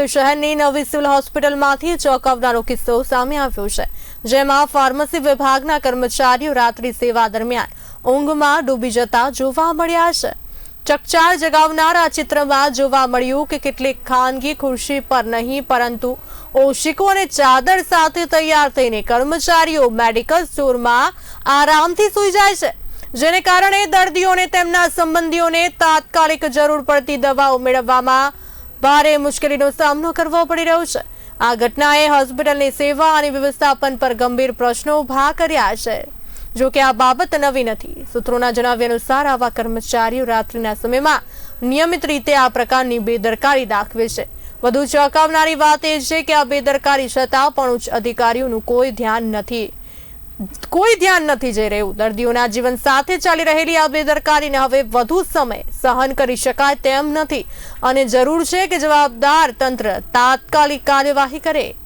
સુરત શહેરની નવી સિવિલ હોસ્પિટલમાંથી ચોંકાવનારો કિસ્સો સામે આવ્યો છે, જેમાં ફાર્મસી વિભાગના કર્મચારીઓ રાત્રિ સેવા દરમિયાન ઊંઘમાં ડૂબી જતા જોવા મળ્યા છે. ચકચાર જગાવનાર આ ચિત્રમાં જોવા મળ્યું કે કેટલીક ખાનગી ખુરશી પર નહીં, પરંતુ ઓશિકો અને ચાદર સાથે તૈયાર થઈને કર્મચારીઓ મેડિકલ સ્ટોરમાં આરામથી સૂઈ જાય છે, જેને કારણે દર્દીઓને તેમના સંબંધીઓને તાત્કાલિક જરૂર પડતી દવાઓ મેળવવામાં ભારે મુશ્કેલીનો સામનો કરવો પડી રહ્યો છે. આ ઘટનાએ હોસ્પિટલની સેવા અને વ્યવસ્થાપન પર ગંભીર પ્રશ્નો ઊભા કર્યા છે. જો કે આ બાબત નવી નથી. સૂત્રોના જણાવ્યા અનુસાર આવા કર્મચારીઓ રાત્રિના સમયમાં નિયમિત રીતે આ પ્રકારની બેદરકારી દાખવે છે. વધુ ચોંકાવનારી વાત એ છે કે આ બેદરકારી છતાં પણ ઉચ્ચ અધિકારીઓનું કોઈ ધ્યાન નથી. કોઈ ધ્યાન નથી જઈ રહ્યું. દર્દીઓના જીવન સાથે ચાલી રહેલી આ બેદરકારીને હવે વધુ સમય સહન કરી શકાય તેમ નથી. અને જરૂર છે કે જવાબદાર તંત્ર તાત્કાલિક કાર્યવાહી કરે.